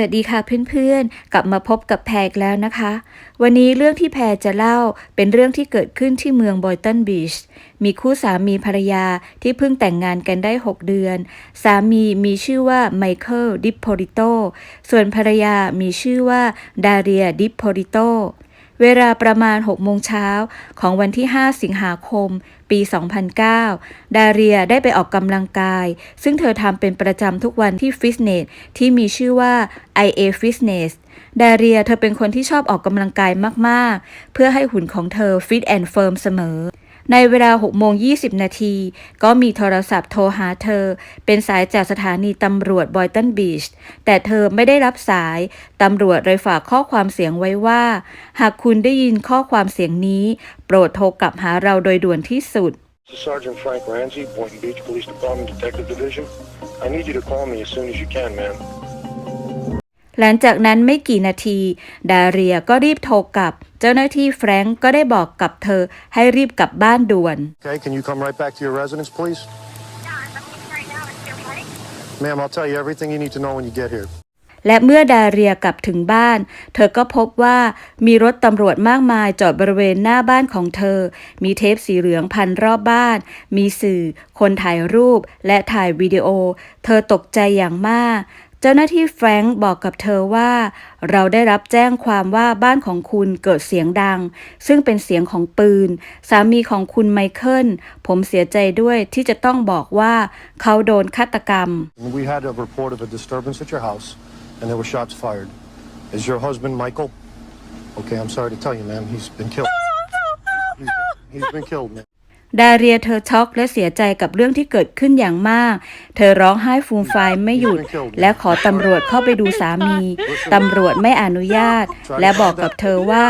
วัสดีค่ะเพื่อนๆ กลับมาพบกับแพรอีกแล้วนะคะ วันนี้เรื่องที่แพรจะเล่าเป็นเรื่องที่เกิดขึ้นที่เมืองบอยตันบีช มีคู่สามีภรรยาที่เพิ่งแต่งงานกันได้ 6 เดือน สามีมีชื่อว่าไมเคิลดิปโพริโต ส่วนภรรยามีชื่อว่าดาเรียดิปโพริโต เวลาประมาณ 6 โมงเช้าของวันที่ 5 สิงหาคม ปี 2009 ดาเรียได้ไปออกกำลังกาย ซึ่งเธอทำเป็นประจำทุกวันที่ฟิตเนสที่มีชื่อว่า IA Fitness ดาเรียเธอเป็นคนที่ชอบออกกำลังกายมาก ๆ เพื่อให้หุ่นของเธอฟิตแอนด์เฟิร์มเสมอ ในเวลา6โมง20 นาที ก็มีโทรศัพท์โทรหาเธอ เป็นสายจากสถานีตำรวจบอยตันบีช แต่เธอไม่ได้รับสาย ตำรวจเลยฝากข้อความเสียงไว้ว่า หากคุณได้ยินข้อความเสียงนี้ โปรดโทรกลับหาเราโดยด่วนที่สุด This is Sergeant Frank Ramsey, Boynton Beach Police Department Detective Division. I need you to call me as soon as you can, man. หลังจากนั้นไม่กี่นาที ดาเรียก็รีบโทรกลับ เจ้าหน้าที่แฟรงก์ก็ได้บอกกับเธอให้รีบกลับบ้านด่วน Okay, can you come right back to your residence, please? Yeah, I'm looking right now. Is there right? Ma'am, I'll tell you everything you need to know when you get here. และเมื่อดาเรียกลับถึงบ้าน เธอก็พบว่ามีรถตำรวจมากมายจอดบริเวณหน้าบ้านของเธอ มีเทปสีเหลืองพันรอบบ้าน มีสื่อ คนถ่ายรูปและถ่ายวิดีโอ เธอตกใจอย่างมาก เจ้าหน้าที่แฟรงค์บอกกับเธอว่า เราได้รับแจ้งความว่าบ้านของคุณเกิดเสียงดัง ซึ่งเป็นเสียงของปืน สามีของคุณไมเคิลผมเสียใจด้วยที่จะต้องบอกว่าเขาโดนฆาตกรรม We had a report of a disturbance at your house, and there were shots fired. Is your husband Michael? Okay, I'm sorry to tell you, ma'am. He's been killed. He's, he's been killed, man. ดาเรียเธอช็อกและเสียใจกับเรื่องที่เกิดขึ้นอย่างมาก เธอร้องไห้ฟูมฟายไม่หยุด และขอตำรวจเข้าไปดูสามี ตำรวจไม่อนุญาต และบอกกับเธอว่า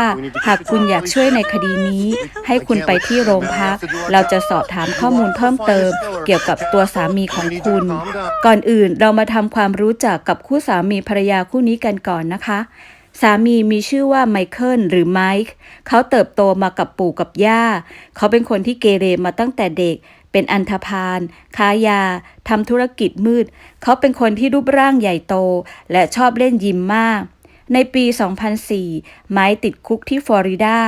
หากคุณอยากช่วยในคดีนี้ ให้คุณไปที่โรงพัก เราจะสอบถามข้อมูลเพิ่มเติม เกี่ยวกับตัวสามีของคุณ ก่อนอื่นเรามาทำความรู้จักกับคู่สามีภรรยาคู่นี้กันก่อนนะคะ สามีมีชื่อว่าไมเคิลหรือไมค์เขาเติบโตมากับปู่กับย่า เขาเป็นคนที่เกเรมาตั้งแต่เด็ก เป็นอันธพาลค้ายาทำธุรกิจมืด เขาเป็นคนที่รูปร่างใหญ่โต และชอบเล่นยิมมาก ในปี 2004 ไมค์ติดคุกที่ฟลอริดา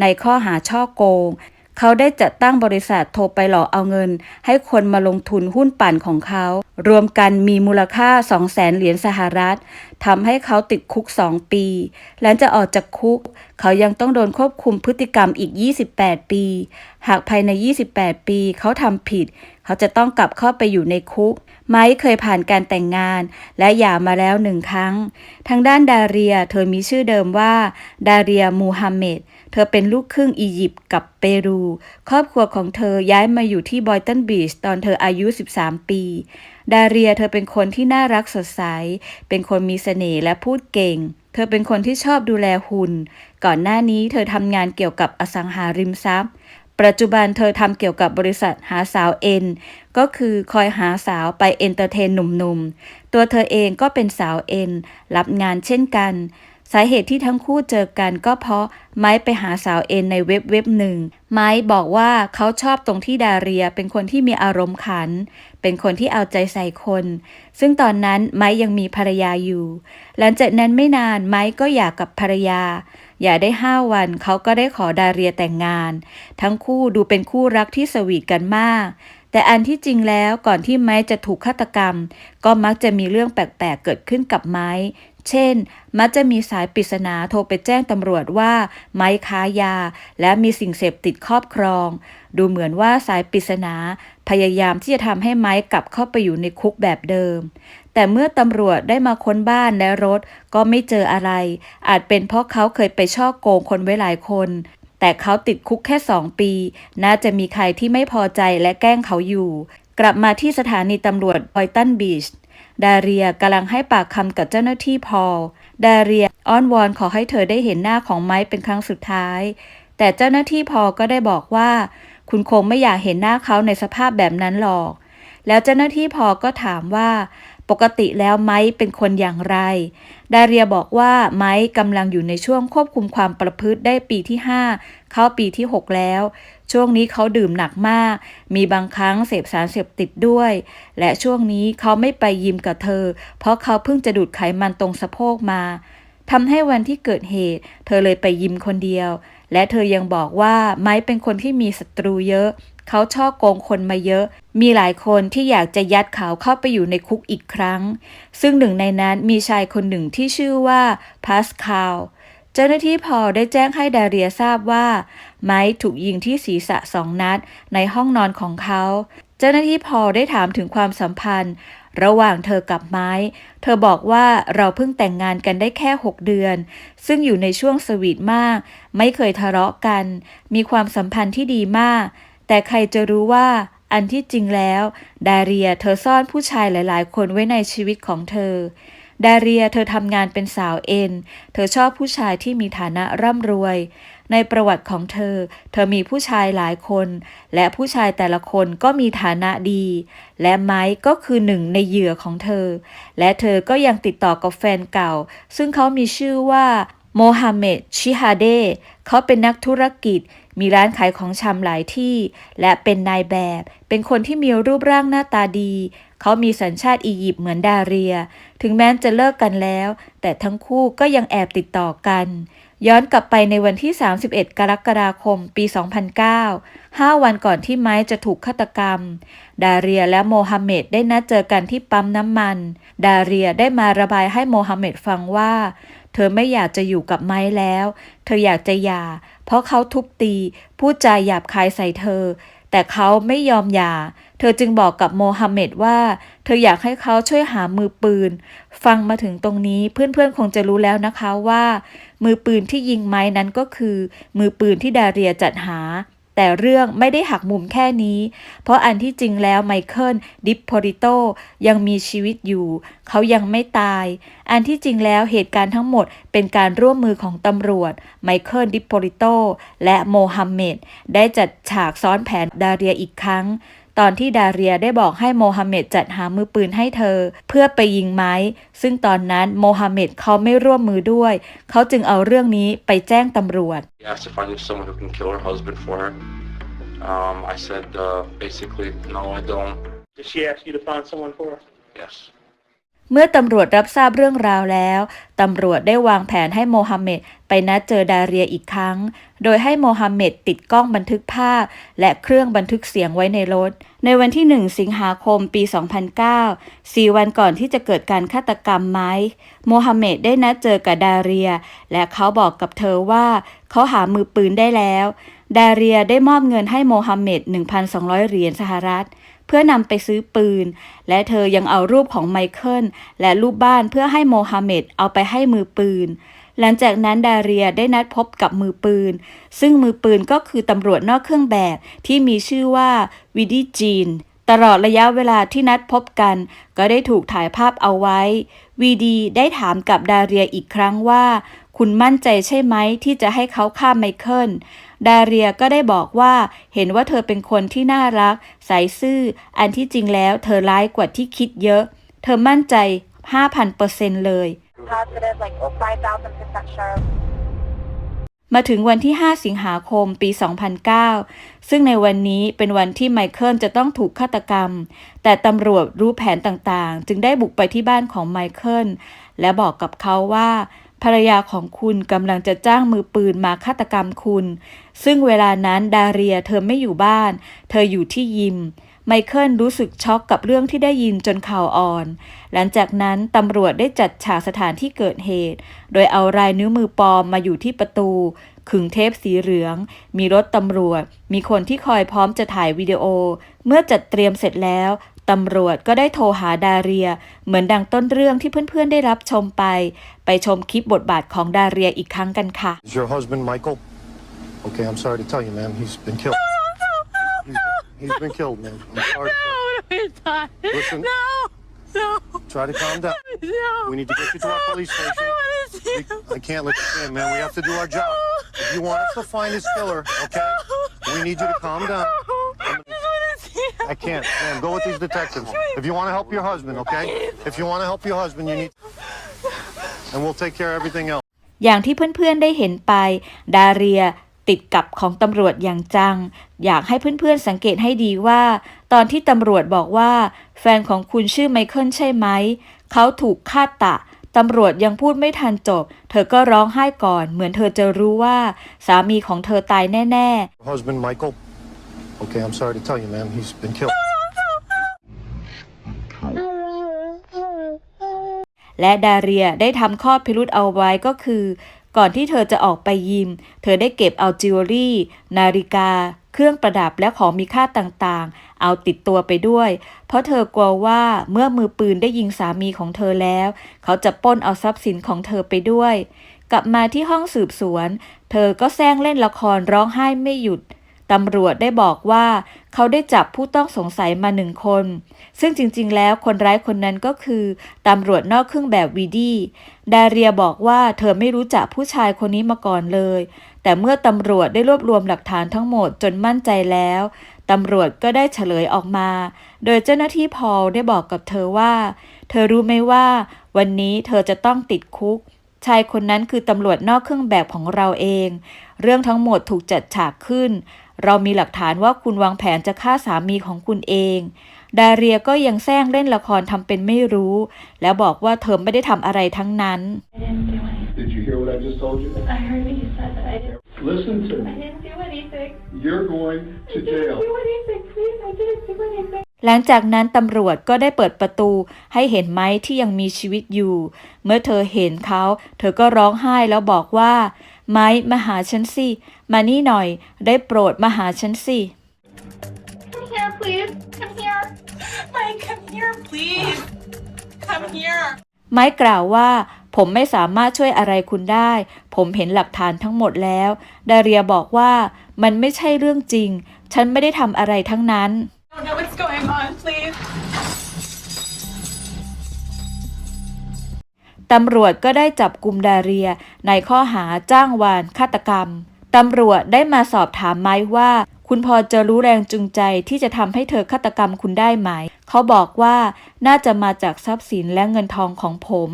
ในข้อหาช่อโกง เขาได้จัดตั้งบริษัทโทรไปหลอกเอาเงิน ให้คนมาลงทุนหุ้นปั่นของเขา รวมกันมีมูลค่า 200,000 เหรียญสหรัฐทำให้เขาติดคุก 2 ปี หลังจากออกจากคุก เขายังต้องโดนควบคุมพฤติกรรมอีก 28 ปี หากภายใน 28 ปีเขาทำผิด เขาจะต้องกลับเข้าไปอยู่ในคุก ไม้เคยผ่านการแต่งงาน และหย่ามาแล้วหนึ่งครั้ง ทางด้านดาเรีย เธอมีชื่อเดิมว่า ดาเรียมูฮัมเหม็ด ธอเป็นลูกครึ่งอียิปต์กับเปรู ครอบครัวของเธอย้ายมาอยู่ที่บอยตันบีชตอนเธออายุ 13 ปี ดาเรียเธอเป็นคนที่น่ารักสดใส เป็นคนมีเสน่ห์และพูดเก่ง เธอเป็นคนที่ชอบดูแลหุ่น ก่อนหน้านี้เธอทำงานเกี่ยวกับอสังหาริมทรัพย์ ปัจจุบันเธอทำเกี่ยวกับบริษัทหาสาวเอ็น ก็คือคอยหาสาวไปเอนเตอร์เทนหนุ่มๆ ตัวเธอเองก็เป็นสาวเอ็น รับงานเช่นกัน สาเหตุที่ทั้งคู่เจอกันก็เพราะไม้ไปหาสาวเอ็นในเว็บเว็บหนึ่ง ไม้บอกว่าเขาชอบตรงที่ดาเรียเป็นคนที่มีอารมณ์ขัน เป็นคนที่เอาใจใส่คน ซึ่งตอนนั้นไม้ยังมีภรรยาอยู่ หลังจากนั้นไม่นานไม้ก็หย่ากับภรรยา อย่าได้ห้าวันเขาก็ได้ขอดาเรียแต่งงาน ทั้งคู่ดูเป็นคู่รักที่สวีทกันมาก แต่อันที่จริงแล้วก่อนที่ไม้จะถูกฆาตกรรม ก็มักจะมีเรื่องแปลกๆเกิดขึ้นกับไม้ เช่น มักจะมีสายปริศนาโทรไปแจ้งตำรวจว่า ไม้ค้ายา และมีสิ่งเสพติดครอบครอง ดูเหมือนว่าสายปริศนา พยายามที่จะทำให้ไม้กลับเข้าไปอยู่ในคุกแบบเดิม แต่เมื่อตำรวจได้มาค้นบ้านและรถก็ไม่เจออะไร อาจเป็นเพราะเขาเคยไปช่อโกงคนไว้หลายคนแต่เขาติดคุกแค่สองปี น่าจะมีใครที่ไม่พอใจและแกล้งเขาอยู่ กลับมาที่สถานีตำรวจบอยตันบีช ดาเรียกำลังให้ปากคำกับเจ้าหน้าที่พอล ดาเรียอ้อนวอนขอให้เธอได้เห็นหน้าของไม้เป็นครั้งสุดท้าย แต่เจ้าหน้าที่พอลก็ได้บอกว่า คุณคงไม่อยากเห็นหน้าเขาในสภาพแบบนั้นหรอก แล้วเจ้าหน้าที่พอก็ถามว่า ปกติแล้วไม้เป็นคนอย่างไร ดาเรียบอกว่าไม้กำลังอยู่ในช่วงควบคุมความประพฤติได้ปีที่ 5 เข้าปีที่ 6 แล้ว ช่วงนี้เขาดื่มหนักมาก มีบางครั้งเสพสารเสพติดด้วย และช่วงนี้เขาไม่ไปยิมกับเธอ เพราะเขาเพิ่งจะดูดไขมันตรงสะโพกมาทำให้วันที่เกิดเหตุ เธอเลยไปยิมคนเดียว และเธอยังบอกว่าไม้เป็นคนที่มีศัตรูเยอะ เขาชอบโกงคนมาเยอะ มีหลายคนที่อยากจะยัดเขาเข้าไปอยู่ในคุกอีกครั้ง ซึ่งหนึ่งในนั้นมีชายคนหนึ่งที่ชื่อว่าพาสคาล เจ้าหน้าที่พอได้แจ้งให้ดาเรียทราบว่า ไม้ถูกยิงที่ศีรษะสองนัดในห้องนอนของเขา เจ้าหน้าที่พอได้ถามถึงความสัมพันธ์ ระหว่างเธอกับไม้ เธอบอกว่าเราเพิ่งแต่งงานกันได้แค่ 6 เดือน ซึ่งอยู่ในช่วงสวีทมาก ไม่เคยทะเลาะกัน มีความสัมพันธ์ที่ดีมาก แต่ใครจะรู้ว่าอันที่จริงแล้ว ดาเรียเธอซ่อนผู้ชายหลาย ๆ คนไว้ในชีวิตของเธอ ดาเรียเธอทำงานเป็นสาวเอ็น เธอชอบผู้ชายที่มีฐานะร่ำรวย ในประวัติของเธอ เธอมีผู้ชายหลายคน และผู้ชายแต่ละคนก็มีฐานะดี และไม้ก็คือหนึ่งในเหยื่อของเธอ และเธอก็ยังติดต่อกับแฟนเก่า ซึ่งเขามีชื่อว่าโมฮัมเหม็ดชิฮาเดเขาเป็นนักธุรกิจ มีร้านขายของชำหลายที่ และเป็นนายแบบ เป็นคนที่มีรูปร่างหน้าตาดี เขามีสัญชาติอียิปต์เหมือนดาเรีย ถึงแม้จะเลิกกันแล้ว แต่ทั้งคู่ก็ยังแอบติดต่อกัน ย้อนกลับไปในวันที่ 31 กรกฎาคม ปี 2009 5 วันก่อนที่ไม้จะถูกฆาตกรรม ดาเรียและโมฮัมเหม็ดได้นัดเจอกันที่ปั๊มน้ำมัน ดาเรียได้มาระบายให้โมฮัมเหม็ดฟังว่า เธอไม่อยากจะอยู่กับไม้แล้ว เธออยากจะหย่า เพราะเขาทุบตี พูดจาหยาบคายใส่เธอ แต่เขาไม่ยอมหย่า เธอจึงบอกกับโมฮัมเหม็ดว่า เธออยากให้เขาช่วยหามือปืน ฟังมาถึงตรงนี้เพื่อนๆคงจะรู้แล้วนะคะว่า มือปืนที่ยิงไม้นั้นก็คือ มือปืนที่ดาเรียจัดหา แต่เรื่องไม่ได้หักมุมแค่นี้ เพราะอันที่จริงแล้วไมเคิลดิปโพริโตยังมีชีวิตอยู่ เขายังไม่ตาย อันที่จริงแล้วเหตุการณ์ทั้งหมดเป็นการร่วมมือของตำรวจไมเคิลดิปโพริโตและโมฮัมเหม็ดได้จัดฉากซ้อนแผนดาเรียอีกครั้ง ตอนที่ดาเรียได้บอกให้โมฮัมเหม็ดจัดหามือปืนให้เธอ เพื่อไปยิงไม้ ซึ่งตอนนั้นโมฮัมเหม็ดเขาไม่ร่วมมือด้วย เขาจึงเอาเรื่องนี้ไปแจ้งตำรวจ She asked if I knew someone who can kill her husband for her. Um, I said uh, basically, no, I don't. Did she ask you to find someone for her? Yes. เมื่อตำรวจรับทราบเรื่องราวแล้ว ตำรวจได้วางแผนให้โมฮัมเหม็ดไปนัดเจอดาเรียอีกครั้ง โดยให้โมฮัมเหม็ดติดกล้องบันทึกภาพ และเครื่องบันทึกเสียงไว้ในรถ ในวันที่ 1 สิงหาคมปี 2009สี่วันก่อนที่จะเกิดการฆาตกรรมไม้โมฮัมเหม็ดได้นัดเจอกับดาเรีย และเขาบอกกับเธอว่า เขาหามือปืนได้แล้ว ดาเรียได้มอบเงินให้โมฮัมเหม็ด1,200 เหรียญสหรัฐ เพื่อนำไปซื้อปืน และเธอยังเอารูปของไมเคิลและรูปบ้านเพื่อให้โมฮัมเหม็ดเอาไปให้มือปืน หลังจากนั้นดาเรียได้นัดพบกับมือปืน ซึ่งมือปืนก็คือตำรวจนอกเครื่องแบบที่มีชื่อว่าวิดีจีนตลอดระยะเวลาที่นัดพบกัน ก็ได้ถูกถ่ายภาพเอาไว้ วีดีได้ถามกับดาเรียอีกครั้งว่า คุณมั่นใจใช่ไหมที่จะให้เขาฆ่าไมเคิล ดาเรียก็ได้บอกว่าเห็นว่าเธอเป็นคนที่น่ารักใสซื่อ อันที่จริงแล้วเธอร้ายกว่าที่คิดเยอะ เธอมั่นใจ 5,000%เลย Positive, like 5,000% sure. มาถึงวันที่ 5 สิงหาคมปี 2009 ซึ่งในวันนี้เป็นวันที่ไมเคิลจะต้องถูกฆาตกรรม แต่ตำรวจรู้แผนต่างๆ จึงได้บุกไปที่บ้านของไมเคิลและบอกกับเขาว่า ภรรยาของคุณกำลังจะจ้างมือปืนมาฆาตกรรมคุณ ซึ่งเวลานั้นดาเรียเธอไม่อยู่บ้าน เธออยู่ที่ยิม ไมเคิลรู้สึกช็อกกับเรื่องที่ได้ยินจนข่าวอ่อน หลังจากนั้นตำรวจได้จัดฉากสถานที่เกิดเหตุ โดยเอารายนิ้วมือปลอมมาอยู่ที่ประตู ขึงเทปสีเหลือง มีรถตำรวจ มีคนที่คอยพร้อมจะถ่ายวิดีโอ เมื่อจัดเตรียมเสร็จแล้วตำรวจก็ได้โทรหาดาเรีย เหมือนดังต้นเรื่องที่เพื่อนๆได้รับชมไป ไปชมคลิปบทบาทของดาเรียอีกครั้งกันค่ะ Is your husband Michael? Okay, I'm sorry to tell you, ma'am. He's been killed. He's, he's been killed, man. I'm sorry. to tell you. It's not. Listen. No. No. Try to calm down. No. We need to get you to our police station. I want to see We- I can't let you in, man. We have to do our job. If you want us to find his killer, okay? We need you to calm down. I just want to see him. I can't, man. Go with these detectives. If you want to help your husband, okay? If you want to help your husband, you need. And we'll take care of everything else. อย่างที่เพื่อนๆได้เห็นไป ดาเรียติดกับของตำรวจอย่างจัง อยากให้เพื่อนๆสังเกตให้ดีว่า ตอนที่ตำรวจบอกว่า แฟนของคุณชื่อไมเคิลใช่ไหม เขาถูกฆ่าตะ ตำรวจยังพูดไม่ทันจบ เธอก็ร้องไห้ก่อน เหมือนเธอจะรู้ว่าสามีของเธอตายแน่ๆ Your husband, Michael. Okay, I'm sorry to tell you, ma'am. He's been killed. และดาเรียได้ทำข้อพิรุธเอาไว้ก็คือ ก่อนที่เธอจะออกไปยิม เธอได้เก็บเอาจิวเวลรี่ นาฬิกา เครื่องประดับและของมีค่าต่างๆ เอาติดตัวไปด้วย เพราะเธอกลัวว่าเมื่อมือปืนได้ยิงสามีของเธอแล้ว เขาจะปล้นเอาทรัพย์สินของเธอไปด้วย กลับมาที่ห้องสืบสวน เธอก็แซงเล่นละครร้องไห้ไม่หยุด ตำรวจได้บอกว่าเขาได้จับผู้ต้องสงสัยมาหนึ่งคน ซึ่งจริงๆ แล้วคนร้ายคนนั้นก็คือตำรวจนอกเครื่องแบบวีดี ดาเรียบอกว่าเธอไม่รู้จักผู้ชายคนนี้มาก่อนเลย แต่เมื่อตำรวจได้รวบรวมหลักฐานทั้งหมดจนมั่นใจแล้วตำรวจก็ได้เฉลยออกมา โดยเจ้าหน้าที่พอลได้บอกกับเธอว่า เธอรู้ไหมว่า วันนี้เธอจะต้องติดคุก ชายคนนั้นคือตำรวจนอกเครื่องแบบของเราเอง เรื่องทั้งหมดถูกจัดฉากขึ้น เรามีหลักฐานว่าคุณวางแผนจะฆ่าสามีของคุณเอง ดาเรียก็ยังแซงเล่นละครทำเป็นไม่รู้ แล้วบอกว่าเธอไม่ได้ทำอะไรทั้งนั้น I didn't do anything. Did you hear what I just told you? I heard what you said, but I didn't. Listen to I me. didn't do anything. You're going I to didn't jail. do anything. Please, I didn't do anything. หลังจากนั้นตำรวจก็ได้เปิดประตูให้เห็นไม้ที่ยังมีชีวิตอยู่ เมื่อเธอเห็นเขา เธอก็ร้องไห้แล้วบอกว่า ไม้มาหาฉันสิ มานี่หน่อย ได้โปรดมาหาฉันสิ Come here, please. Come here. Mike, come here, please. Come here. ไม้กล่าวว่า ผมไม่สามารถช่วยอะไรคุณได้ ผมเห็นหลักฐานทั้งหมดแล้ว ดาเรียบอกว่ามันไม่ใช่เรื่องจริง ฉันไม่ได้ทำอะไรทั้งนั้น I don't know what's going on, ตำรวจก็ได้จับกลุ่มดาเรีย ในข้อหาจ้างวานฆาตกรรม ตำรวจได้มาสอบถามไม้ว่า คุณพอจะรู้แรงจูงใจที่จะทำให้เธอฆาตกรรมคุณได้ไหม เขาบอกว่าน่าจะมาจากทรัพย์สินและเงินทองของผม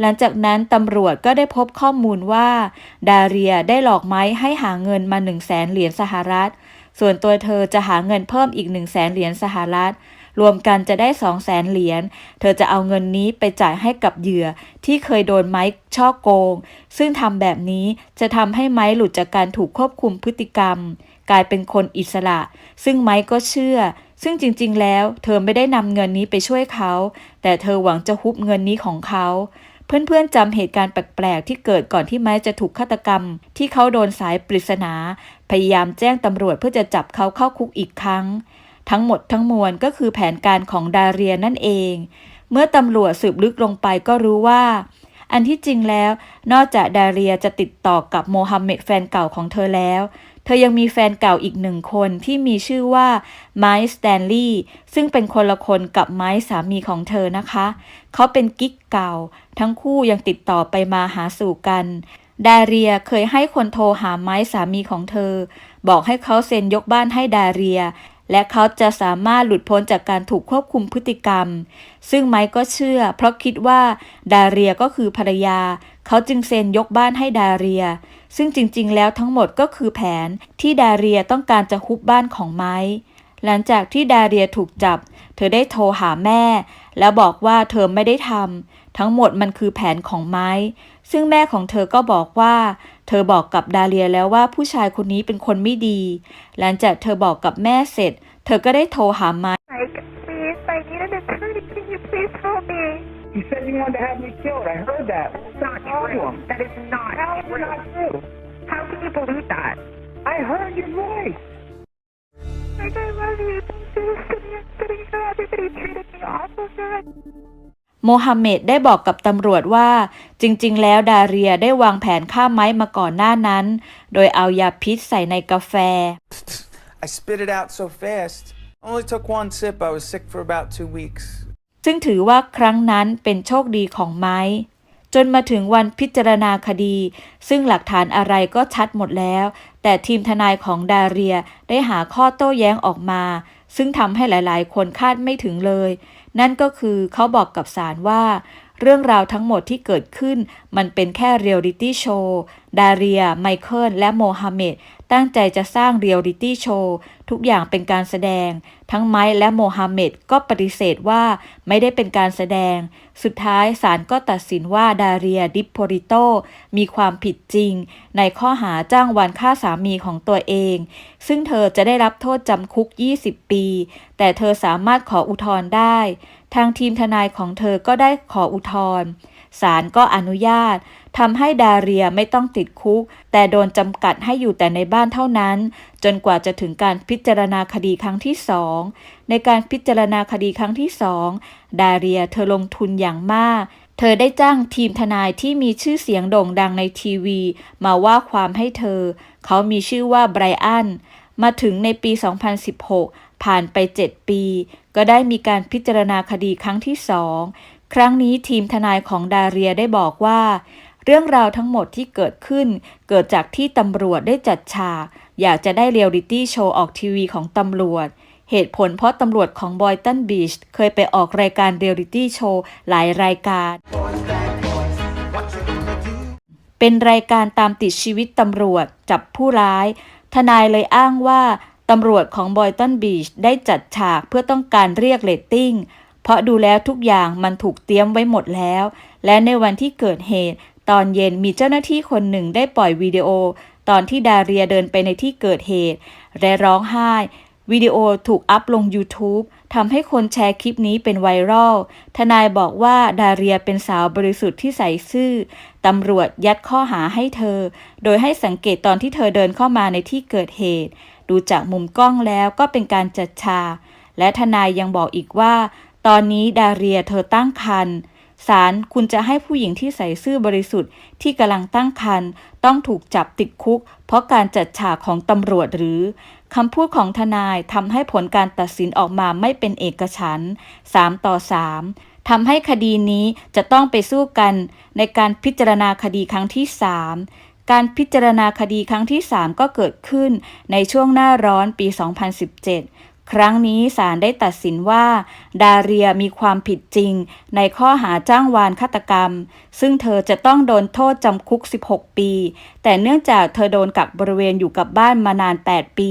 หลังจากนั้นตำรวจก็ได้พบข้อมูลว่า ดาเรียได้หลอกไม้ให้หาเงินมา1 0 0 0 0แสนเหรียญสหรัฐ ส่วนตัวเธอจะหาเงินเพิ่มอีก1 0 0 0 0แสนเหรียญสหรัฐ รวมกันจะได้2 0 0แสนเหรียญ เธอจะเอาเงินนี้ไปจ่ายให้กับเหยื่อที่เคยโดนไม้ช่อโกง ซึ่งทำแบบนี้จะทำให้ไม้หลุดจากการถูกควบคุมพฤติกรรม กลายเป็นคนอิสระ ซึ่งไม้ก็เชื่อ ซึ่งจริง ๆ แล้ว เธอไม่ได้นำเงินนี้ไปช่วยเขา แต่เธอหวังจะฮุบเงินนี้ของเขาเพื่อนๆจำเหตุการณ์แปลกๆ ที่เกิดก่อนที่ไม้จะถูกฆาตกรรม ที่เขาโดนสายปริศนา พยายามแจ้งตำรวจเพื่อจะจับเขาเข้าคุกอีกครั้ง ทั้งหมดทั้งมวลก็คือแผนการของดาเรียนั่นเอง เมื่อตำรวจสืบลึกลงไปก็รู้ว่า อันที่จริงแล้ว นอกจากดาเรียจะติดต่อกับโมฮัมเหม็ดแฟนเก่าของเธอแล้ว เธอยังมีแฟนเก่าอีกหนึ่งคนที่มีชื่อว่าไมค์สแตนลีย์ซึ่งเป็นคนละคนกับไมค์สามีของเธอนะคะ เขาเป็นกิ๊กเก่า ทั้งคู่ยังติดต่อไปมาหาสู่กันดาเรียเคยให้คนโทรหาไม้สามีของเธอ บอกให้เขาเซ็นยกบ้านให้ดาเรีย และเขาจะสามารถหลุดพ้นจากการถูกควบคุมพฤติกรรม ซึ่งไม้ก็เชื่อ เพราะคิดว่าดาเรียก็คือภรรยา เขาจึงเซ็นยกบ้านให้ดาเรีย ซึ่งจริงๆ แล้วทั้งหมดก็คือแผนที่ดาเรียต้องการจะฮุบบ้านของไม้หลังจากที่ดาเรียถูกจับ เธอได้โทรหาแม่ แล้วบอกว่าเธอไม่ได้ทำทั้งหมดมันคือแผนของไม้ ซึ่งแม่ของเธอก็บอกว่า เธอบอกกับดาเรียแล้วว่าผู้ชายคนนี้เป็นคนไม่ดี หลังจากเธอบอกกับแม่เสร็จ เธอก็ได้โทรหาไม้ Mike, please, I need an attorney. Can you please help me? You said you wanted to have me killed. I heard that. It's not true. That is not How is it true. not true? How can you believe that? I heard your voice. Mike, I love you. Please do this to me. I'm sitting here. Everybody treated me awful here. โมฮัมเหม็ดได้บอกกับตำรวจว่า จริง ๆ แล้วดาเรียได้วางแผนฆ่าไม้มาก่อนหน้านั้น โดยเอายาพิษใส่ในกาแฟ I spit it out so fast. Only took one sip. I was sick for about two weeks. ซึ่งถือว่าครั้งนั้นเป็นโชคดีของไม้ จนมาถึงวันพิจารณาคดี ซึ่งหลักฐานอะไรก็ชัดหมดแล้ว แต่ทีมทนายของดาเรียได้หาข้อโต้แย้งออกมา ซึ่งทำให้หลาย ๆ คนคาดไม่ถึงเลย นั่นก็คือเขาบอกกับศาลว่า เรื่องราวทั้งหมดที่เกิดขึ้น มันเป็นแค่เรียลลิตี้โชว์ดาเรีย ไมเคิล และโมฮัมเหม็ดตั้งใจจะสร้างเรียลลิตี้โชว์ทุกอย่างเป็นการแสดง ทั้งไมค์และโมฮัมเหม็ดก็ปฏิเสธว่าไม่ได้เป็นการแสดง สุดท้ายศาลก็ตัดสินว่าดาเรียดิปโพริโตมีความผิดจริง ในข้อหาจ้างวานฆ่าสามีของตัวเอง ซึ่งเธอจะได้รับโทษจำคุก 20 ปี แต่เธอสามารถขออุทธรณ์ได้ ทางทีมทนายของเธอก็ได้ขออุทธรณ์ศาลก็อนุญาตทำให้ดาเรียไม่ต้องติดคุก แต่โดนจำกัดให้อยู่แต่ในบ้านเท่านั้น จนกว่าจะถึงการพิจารณาคดีครั้งที่สองในการพิจารณาคดีครั้งที่สองดาเรียเธอลงทุนอย่างมาก เธอได้จ้างทีมทนายที่มีชื่อเสียงโด่งดังในทีวี มาว่าความให้เธอ เขามีชื่อว่าไบรอันมาถึงในปี 2016 ผ่านไป 7 ปี ก็ได้มีการพิจารณาคดีครั้งที่สองครั้งนี้ทีมทนายของดาเรียได้บอกว่า เรื่องราวทั้งหมดที่เกิดขึ้น เกิดจากที่ตำรวจได้จัดฉาก อยากจะได้เรียลลิตี้โชว์ออกทีวีของตำรวจ เหตุผลเพราะตำรวจของบอยตันบีชเคยไปออกรายการเรียลลิตี้โชว์หลายรายการ เป็นรายการตามติดชีวิตตำรวจ จับผู้ร้าย ทนายเลยอ้างว่า ตำรวจของบอยตันบีชได้จัดฉากเพื่อต้องการเรียกเรตติ้ง เพราะดูแล้วทุกอย่างมันถูกเตรียมไว้หมดแล้ว และในวันที่เกิดเหตุ ตอนเย็นมีเจ้าหน้าที่คนหนึ่งได้ปล่อยวิดีโอ ตอนที่ดาเรียเดินไปในที่เกิดเหตุ และร้องไห้วิดีโอถูกอัพลง YouTube ทำให้คนแชร์คลิปนี้เป็นไวรัล ทนายบอกว่าดาเรียเป็นสาวบริสุทธิ์ที่ใส่ซื่อ ตำรวจยัดข้อหาให้เธอ โดยให้สังเกตตอนที่เธอเดินเข้ามาในที่เกิดเหตุ ดูจากมุมกล้องแล้วก็เป็นการจัดฉาก และทนายยังบอกอีกว่า ตอนนี้ดาเรียเธอตั้งครรภ์ศาลคุณจะให้ผู้หญิงที่ใส่ซื่อบริสุทธิ์ที่กำลังตั้งครรภ์ต้องถูกจับติดคุก เพราะการจัดฉากของตำรวจหรือคำพูดของทนายทำให้ผลการตัดสินออกมาไม่เป็นเอกฉันท์3ต่อ 3ทำให้คดีนี้จะต้องไปสู้กันในการพิจารณาคดีครั้งที่ 3 การพิจารณาคดีครั้งที่ 3 ก็เกิดขึ้นในช่วงหน้าร้อนปี 2017 ครั้งนี้ศาลได้ตัดสินว่า ดาเรียมีความผิดจริง ในข้อหาจ้างวานฆาตกรรม ซึ่งเธอจะต้องโดนโทษจำคุก 16 ปี แต่เนื่องจากเธอโดนกักบริเวณอยู่กับบ้านมานาน 8 ปี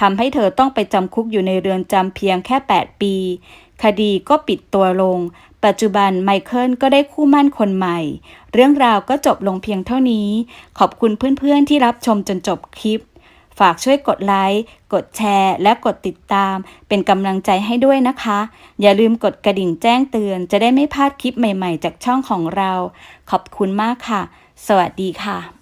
ทำให้เธอต้องไปจำคุกอยู่ในเรือนจำเพียงแค่ 8 ปี คดีก็ปิดตัวลง ปัจจุบันไมเคิลก็ได้คู่มั่นคนใหม่ เรื่องราวก็จบลงเพียงเท่านี้ ขอบคุณเพื่อนๆที่รับชมจนจบคลิป ฝากช่วยกดไลค์ กดแชร์ และกดติดตาม เป็นกำลังใจให้ด้วยนะคะ อย่าลืมกดกระดิ่งแจ้งเตือน จะได้ไม่พลาดคลิปใหม่ๆ จากช่องของเรา ขอบคุณมากค่ะ สวัสดีค่ะ